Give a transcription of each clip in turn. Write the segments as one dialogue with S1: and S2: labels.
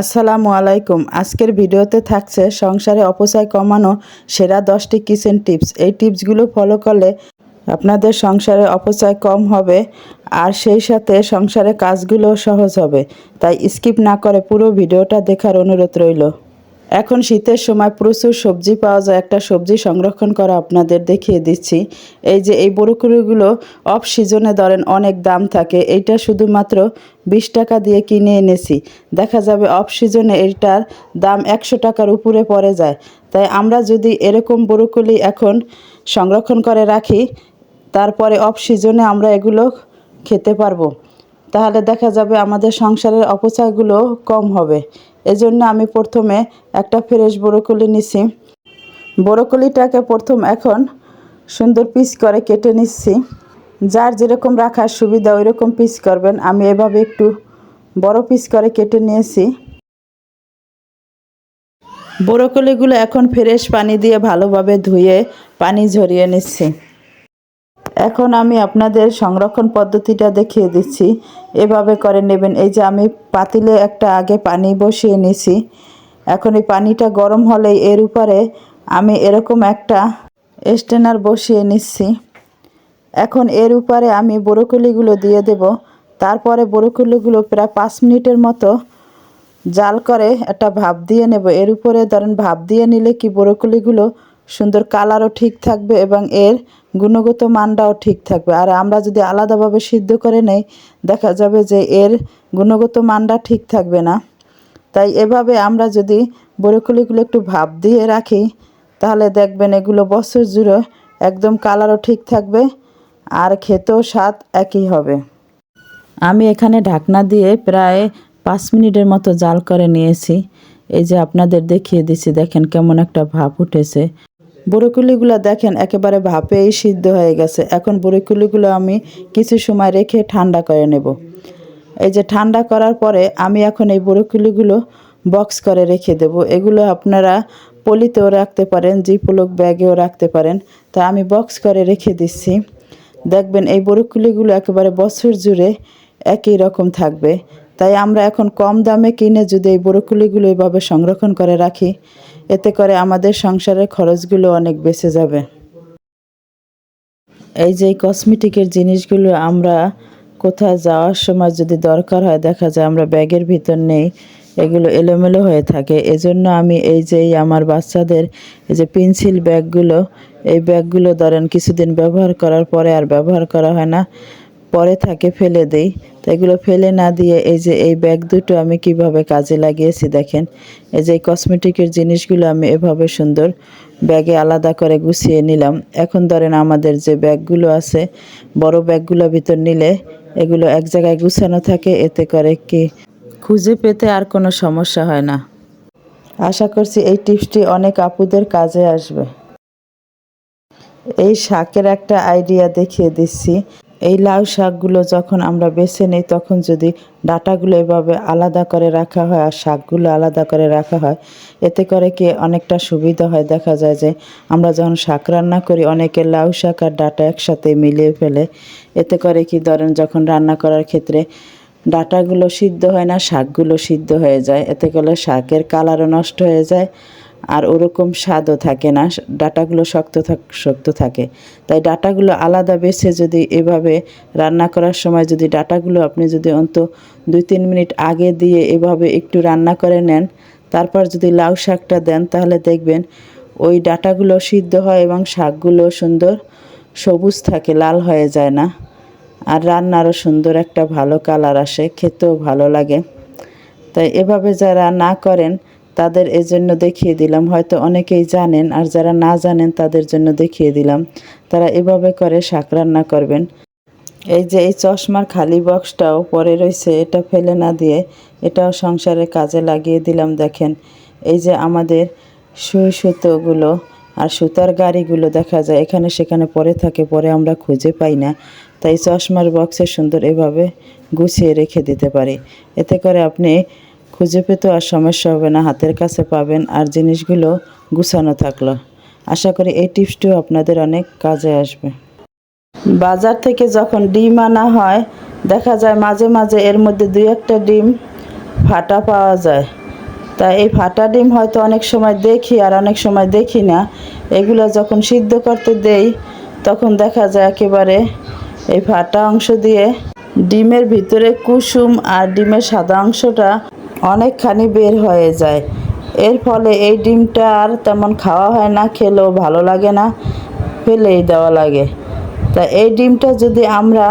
S1: আসসালামু আলাইকুম। আজকের ভিডিওতে থাকছে সংসারে অপচয় কমানো সেরা দশটি কিচেন টিপস। এই টিপসগুলো ফলো করলে আপনাদের সংসারে অপচয় কম হবে আর সেই সাথে সংসারে কাজগুলো সহজ হবে। তাই স্কিপ না করে পুরো ভিডিওটা দেখার অনুরোধ রইল। এখন শীতের সময় প্রচুর সবজি পাওয়া যায়। একটা সবজি সংরক্ষণ করা আপনাদের দেখিয়ে দিচ্ছি। এই যে এই বড়কুড়িগুলো অফ সিজনে ধরেন অনেক দাম থাকে। এইটা শুধুমাত্র বিশ টাকা দিয়ে কিনে এনেছি। দেখা যাবে অফ সিজনে এইটার দাম একশো টাকার উপরে পড়ে যায়। তাই আমরা যদি এরকম বড়কুলি এখন সংরক্ষণ করে রাখি, তারপরে অফ সিজনে আমরা এগুলো খেতে পারব। তাহলে দেখা যাবে আমাদের সংসারের অপচয়গুলো কম হবে। এজন্য আমি প্রথমে একটা ফ্রেশ বরকলি নিছি। বরকলিটাকে প্রথম এখন সুন্দর পিস করে কেটে নিচ্ছি। যার যেরকম রাখার সুবিধা ওই রকম পিস করবেন। আমি এভাবে একটু বড় পিস করে কেটে নিয়েছি। বরকলিগুলো এখন ফ্রেশ পানি দিয়ে ভালোভাবে ধুয়ে পানি ঝরিয়ে নিচ্ছি। এখন আমি আপনাদের সংরক্ষণ পদ্ধতিটা দেখিয়ে দিচ্ছি। এভাবে করে নেবেন। এই যে আমি পাতিলে একটা আগে পানি বসিয়ে নিছি। এখন এই পানিটা গরম হলেই এর উপরে আমি এরকম একটা স্টেনার বসিয়ে নিচ্ছি। এখন এর উপরে আমি বরকলিগুলো দিয়ে দেব। তারপরে বরকলিগুলো প্রায় পাঁচ মিনিটের মতো জাল করে একটা ভাপ দিয়ে নেব। এর উপরে ধরেন ভাপ দিয়ে নিলে কি বরকলিগুলো সুন্দর কালারও ঠিক থাকবে এবং এর গুণগত মানটাও ঠিক থাকবে। আর আমরা যদি আলাদাভাবে সিদ্ধ করে নেই, দেখা যাবে যে এর গুণগত মানটা ঠিক থাকবে না। তাই এভাবে আমরা যদি বরকলিগুলো একটু ভাপ দিয়ে রাখি, তাহলে দেখবেন এগুলো বছর জুড়ে একদম কালারও ঠিক থাকবে আর খেতেও স্বাদ একই হবে। আমি এখানে ঢাকনা দিয়ে প্রায় পাঁচ মিনিটের মতো জাল করে নিয়েছি। এই যে আপনাদের দেখিয়ে দিছি দেখেন কেমন একটা ভাব উঠেছে। বরকুলিগুলো দেখেন, একেবারে ভাপেই সিদ্ধ হয়ে গেছে। এখন বরকুলিগুলো আমি কিছু সময় রেখে ঠান্ডা করে নেব। এই যে ঠান্ডা করার পরে আমি এখন এই বরকুলিগুলো বক্স করে রেখে দেব। এগুলো আপনারা পলিতেও রাখতে পারেন, জিপলক ব্যাগেও রাখতে পারেন। তা আমি বক্স করে রেখে দিচ্ছি। দেখবেন এই বরকুলিগুলো একেবারে বছর জুড়ে একই রকম থাকবে। তাই আমরা এখন কম দামে কিনে যদি এই বরকুলিগুলো এভাবে সংরক্ষণ করে রাখি, এতে করে আমাদের সংসারের খরচগুলো অনেক বেঁচে যাবে। এই যে কসমেটিকের জিনিসগুলো আমরা কোথাও যাওয়ার সময় যদি দরকার হয়, দেখা যায় আমরা ব্যাগের ভিতর নেই, এগুলো এলোমেলো হয়ে থাকে। এজন্য আমি এই যে আমার বাচ্চাদের এই যে পেন্সিল ব্যাগগুলো, এই ব্যাগগুলো ধরেন কিছুদিন ব্যবহার করার পরে আর ব্যবহার করা হয় না। পরে থাকে ফেলে দেই। তো এগুলো ফেলে না দিয়ে এই যে এই ব্যাগ দুটো আমি কীভাবে কাজে লাগিয়েছি দেখেন। এই যে কসমেটিকের জিনিসগুলো আমি এভাবে সুন্দর ব্যাগে আলাদা করে গুছিয়ে নিলাম। এখন ধরেন আমাদের যে ব্যাগগুলো আছে, বড় ব্যাগগুলোর ভিতর নিলে এগুলো এক জায়গায় গুছানো থাকে, এতে করে কি খুঁজে পেতে আর কোনো সমস্যা হয় না। আশা করছি এই টিপসটি অনেক আপুদের কাজে আসবে। এই শাকের একটা আইডিয়া দেখিয়ে দিচ্ছি। এই লাউ শাকগুলো যখন আমরা বেছে নিই, তখন যদি ডাটাগুলো এভাবে আলাদা করে রাখা হয় আর শাকগুলো আলাদা করে রাখা হয়, এতে করে কি অনেকটা সুবিধা হয়। দেখা যায় যে আমরা যখন শাক রান্না করি, অনেকে লাউ শাক আর ডাটা একসাথে মিলিয়ে ফেলে। এতে করে কি ধরেন যখন রান্না করার ক্ষেত্রে ডাটাগুলো সিদ্ধ হয় না, শাকগুলো সিদ্ধ হয়ে যায়। এতে করে শাকের কালারও নষ্ট হয়ে যায়। আর ওরকম স্বাদও থাকে না। ডাটাগুলো শক্ত থাক, শক্ত থাকে। তাই ডাটাগুলো আলাদা বেছে যদি এভাবে রান্না করার সময় যদি ডাটাগুলো আপনি যদি অন্ত দুই তিন মিনিট আগে দিয়ে এভাবে একটু রান্না করে নেন, তারপর যদি লাউ শাকটা দেন, তাহলে দেখবেন ওই ডাটাগুলো সিদ্ধ হয় এবং শাকগুলো সুন্দর সবুজ থাকে, লাল হয়ে যায় না। আর রান্নারও সুন্দর একটা ভালো কালার আসে, খেতেও ভালো লাগে। তাই এভাবে যারা না করেন তাদের এজন্য দেখিয়ে দিলাম। হয়তো অনেকেই জানেন আর যারা না জানেন তাদের জন্য দেখিয়ে দিলাম। তারা এভাবে করে শাক রান্না করবেন। এই যে এই চশমার খালি বক্সটাও পরে রয়েছে, এটা ফেলে না দিয়ে এটাও সংসারে কাজে লাগিয়ে দিলাম, দেখেন। এই যে আমাদের সুই সুতোগুলো আর সুতার গাড়িগুলো দেখা যায়, এখানে সেখানে পরে থাকে, পরে আমরা খুঁজে পাই না। তাই চশমার বক্সে সুন্দর এভাবে গুছিয়ে রেখে দিতে পারি। এতে করে আপনি খুঁজে পেতেও আর সমস্যা হবে না, হাতের কাছে পাবেন আর জিনিসগুলো গুছানো থাকল। আশা করি এই টিপসটিও আপনাদের অনেক কাজে আসবে। বাজার থেকে যখন ডিম আনা হয়, দেখা যায় মাঝে মাঝে এর মধ্যে দুই একটা ডিম ফাটা পাওয়া যায়। তা এই ফাটা ডিম হয়তো অনেক সময় দেখি আর অনেক সময় দেখি না। এগুলো যখন সিদ্ধ করতে দেই, তখন দেখা যায় একেবারে এই ফাটা অংশ দিয়ে ডিমের ভিতরে কুসুম আর ডিমের সাদা অংশটা অনেকখানি বের হয়ে যায়। এর ফলে এই ডিমটা আর তেমন খাওয়া হয় না, খেলেও ভালো লাগে না, ফেলেই দেওয়া লাগে। তা এই ডিমটা যদি আমরা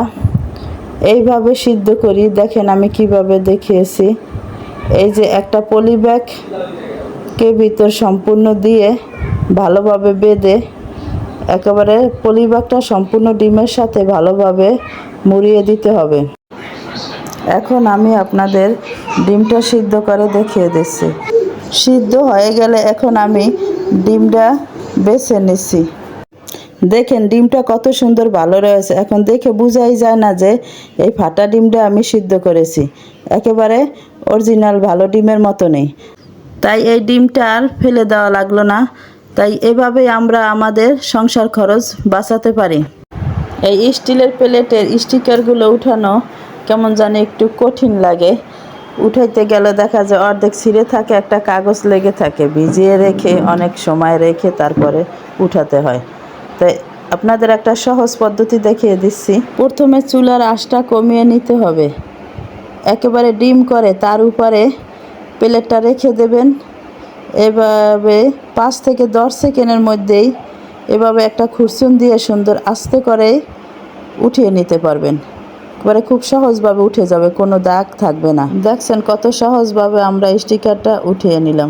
S1: এইভাবে সিদ্ধ করি, দেখেন আমি কীভাবে দেখিয়েছি। এই যে একটা পলি ব্যাগকে ভিতর সম্পূর্ণ দিয়ে ভালোভাবে বেঁধে, একেবারে পলি ব্যাগটা সম্পূর্ণ ডিমের সাথে ভালোভাবে মুড়িয়ে দিতে হবে। এখন আমি আপনাদের ডিমটা সিদ্ধ করে দেখিয়ে দিচ্ছি। সিদ্ধ হয়ে গেলে এখন আমি ডিমটা বেছে নিচ্ছি। দেখেন, ডিমটা কত সুন্দর ভালো রয়েছে। এখন দেখে বোঝাই যায় না যে এই ফাটা ডিমটা আমি সিদ্ধ করেছি। একেবারে অরিজিনাল ভালো ডিমের মতো নেই। তাই এই ডিমটা আর ফেলে দেওয়া লাগল না। তাই এভাবেই আমরা আমাদের সংসার খরচ বাঁচাতে পারি। এই স্টিলের প্লেটের স্টিকারগুলো উঠানো কেমন জানি একটু কঠিন লাগে। উঠাইতে গেলে দেখা যায় অর্ধেক ছিঁড়ে থাকে, একটা কাগজ লেগে থাকে। ভিজিয়ে রেখে, অনেক সময় রেখে তারপরে উঠাতে হয়। তাই আপনাদের একটা সহজ পদ্ধতি দেখিয়ে দিচ্ছি। প্রথমে চুলার আঁচটা কমিয়ে নিতে হবে। একেবারে ডিম করে, তার উপরে প্লেটটা রেখে দেবেন। এভাবে পাঁচ থেকে দশ সেকেন্ডের মধ্যেই এভাবে একটা খুরসুন দিয়ে সুন্দর আস্তে করে উঠিয়ে নিতে পারবেন। এবারে খুব সহজভাবে উঠে যাবে, কোনো দাগ থাকবে না। দেখছেন কত সহজভাবে আমরা স্টিকারটা উঠিয়ে নিলাম।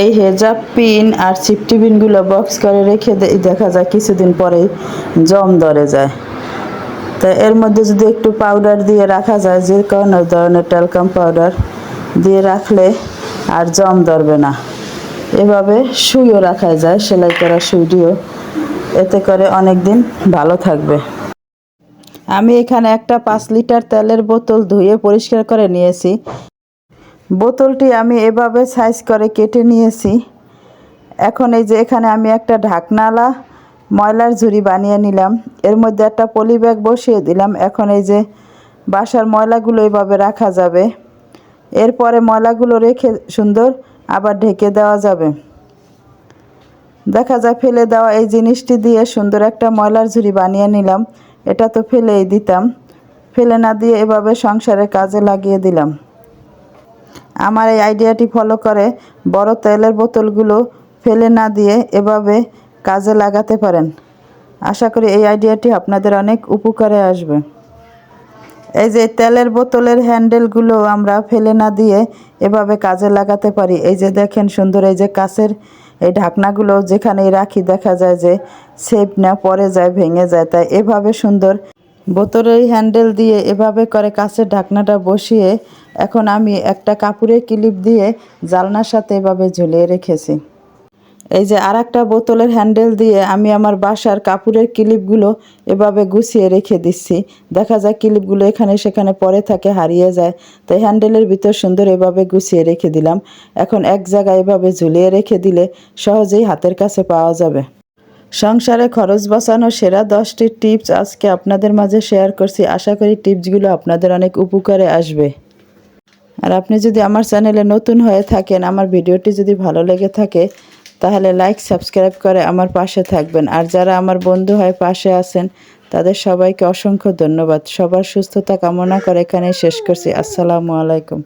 S1: এই হেজাব পিন আর সিফটি পিনগুলো বক্স করে রেখে দেখা যায় কিছুদিন পরেই জম ধরে যায়। তো এর মধ্যে যদি একটু পাউডার দিয়ে রাখা যায়, যে কোনো ধরনের ট্যালকাম পাউডার দিয়ে রাখলে আর জম ধরবে না। এভাবে সুইও রাখা যায়, সেলাই করা সুইটিও এতে করে অনেক দিন ভালো থাকবে। আমি এখানে একটা পাঁচ লিটার তেলের বোতল ধুয়ে পরিষ্কার করে নিয়েছি। বোতলটি আমি এভাবে সাইজ করে কেটে নিয়েছি। এখন এই যে এখানে আমি একটা ঢাকনালা, ময়লার ঝুড়ি বানিয়ে নিলাম। এর মধ্যে একটা পলি ব্যাগ বসিয়ে দিলাম। এখন এই যে বাসার ময়লাগুলো এভাবে রাখা যাবে। এরপরে ময়লাগুলো রেখে সুন্দর আবার ঢেকে দেওয়া যাবে। দেখা যায় ফেলে দেওয়া এই জিনিসটি দিয়ে সুন্দর একটা ময়লার ঝুড়ি বানিয়ে নিলাম। এটা তো ফেলেই দিতাম। ফেলে না দিয়ে এভাবে সংসারে কাজে লাগিয়ে দিলাম। আমার এই আইডিয়াটি ফলো করে বড় তেলের বোতলগুলো ফেলে না দিয়ে এভাবে কাজে লাগাতে পারেন। আশা করি এই আইডিয়াটি আপনাদের অনেক উপকারে আসবে। এই যে তেলের বোতলের হ্যান্ডেলগুলো আমরা ফেলে না দিয়ে এভাবে কাজে লাগাতে পারি। এই যে দেখেন সুন্দর, এই যে কাছের এই ঢাকনাগুলো যেখানেই রাখি দেখা যায় যে সেপ না পরে যায়, ভেঙে যায়। তাই এভাবে সুন্দর বোতলের হ্যান্ডেল দিয়ে এভাবে করে কাছের ঢাকনাটা বসিয়ে এখন আমি একটা কাপড়ের ক্লিপ দিয়ে জালনার সাথে এভাবে ঝুলিয়ে রেখেছি। এই যে আর একটা বোতলের হ্যান্ডেল দিয়ে আমি আমার বাসার কাপড়ের ক্লিপগুলো এভাবে গুছিয়ে রেখে দিচ্ছি। দেখা যায় ক্লিপগুলো এখানে সেখানে পরে থাকে, হারিয়ে যায়। তাই হ্যান্ডেলের ভিতর সুন্দর এভাবে গুছিয়ে রেখে দিলাম। এখন এক জায়গায় এভাবে ঝুলিয়ে রেখে দিলে সহজেই হাতের কাছে পাওয়া যাবে। সংসারে খরচ বাঁচানোর সেরা দশটি টিপস আজকে আপনাদের মাঝে শেয়ার করছি। আশা করি টিপসগুলো আপনাদের অনেক উপকারে আসবে। আর আপনি যদি আমার চ্যানেলে নতুন হয়ে থাকেন, আমার ভিডিওটি যদি ভালো লেগে থাকে তাহলে লাইক সাবস্ক্রাইব করে আমার পাশে থাকবেন। আর যারা আমার বন্ধু হয় পাশে আছেন, তাদের সবাইকে অসংখ্য ধন্যবাদ। সবার সুস্থতা কামনা করে এখানেই শেষ করছি। আসসালামু আলাইকুম।